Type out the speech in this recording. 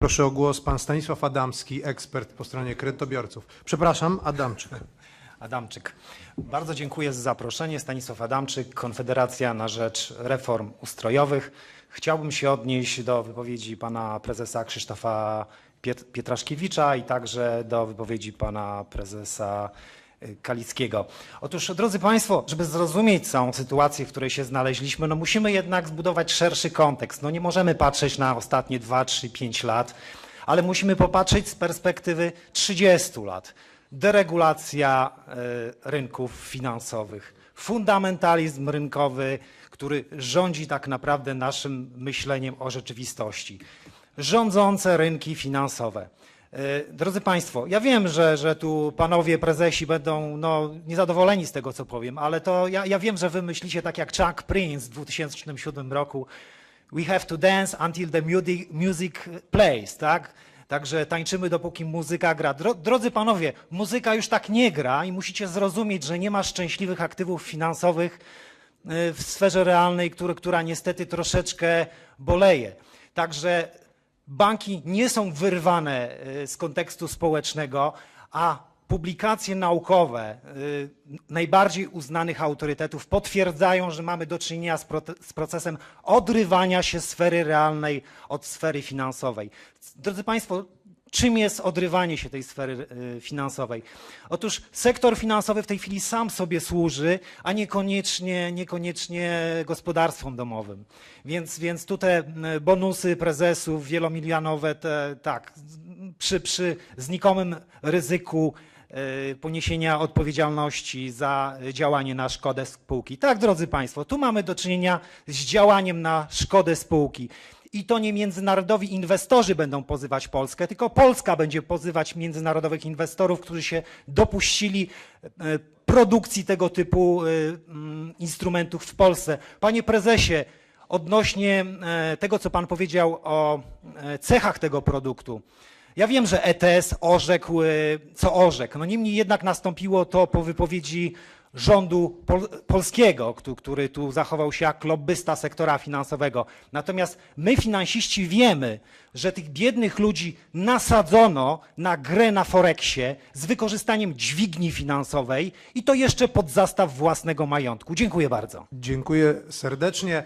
Proszę o głos pan Stanisław Adamski, ekspert po stronie kredytobiorców. Przepraszam, Adamczyk. Adamczyk. Bardzo dziękuję za zaproszenie. Stanisław Adamczyk, Konfederacja na Rzecz Reform Ustrojowych. Chciałbym się odnieść do wypowiedzi pana prezesa Krzysztofa Piet- Pietraszkiewicza i także do wypowiedzi pana prezesa Kalickiego. Otóż, drodzy Państwo, żeby zrozumieć całą sytuację, w której się znaleźliśmy, no musimy jednak zbudować szerszy kontekst. No nie możemy patrzeć na ostatnie 2, 3, 5 lat, ale musimy popatrzeć z perspektywy 30 lat. Deregulacja e, rynków finansowych, fundamentalizm rynkowy, który rządzi tak naprawdę naszym myśleniem o rzeczywistości. Rządzące rynki finansowe. E, Drodzy Państwo, ja wiem, że, że tu panowie prezesi będą no, niezadowoleni z tego, co powiem, ale to ja, ja wiem, że wy myślicie tak jak Chuck Prince w 2007 roku. We have to dance until the music, plays, tak? Także tańczymy, dopóki muzyka gra. Dro, drodzy panowie, muzyka już tak nie gra i musicie zrozumieć, że nie ma szczęśliwych aktywów finansowych y, w sferze realnej, który, która niestety troszeczkę boleje. Także banki nie są wyrwane y, z kontekstu społecznego, a publikacje naukowe y, najbardziej uznanych autorytetów potwierdzają, że mamy do czynienia z, z procesem odrywania się sfery realnej od sfery finansowej. Drodzy Państwo, czym jest odrywanie się tej sfery y, finansowej? Otóż sektor finansowy w tej chwili sam sobie służy, a niekoniecznie, niekoniecznie gospodarstwom domowym. Więc, więc tu bonusy prezesów wielomilionowe, te, tak, przy, przy znikomym ryzyku y, poniesienia odpowiedzialności za działanie na szkodę spółki. Tak, drodzy Państwo, tu mamy do czynienia z działaniem na szkodę spółki. I to nie międzynarodowi inwestorzy będą pozywać Polskę, tylko Polska będzie pozywać międzynarodowych inwestorów, którzy się dopuścili e, produkcji tego typu e, mm, instrumentów w Polsce. Panie prezesie, odnośnie e, tego, co pan powiedział o cechach tego produktu. Ja wiem, że ETS orzekł, e, co orzekł. No niemniej jednak nastąpiło to po wypowiedzi rządu pol polskiego, któ- który tu zachował się jak lobbysta sektora finansowego. Natomiast my, finansiści, wiemy, że tych biednych ludzi nasadzono na grę na Forexie z wykorzystaniem dźwigni finansowej i to jeszcze pod zastaw własnego majątku. Dziękuję bardzo. Dziękuję serdecznie.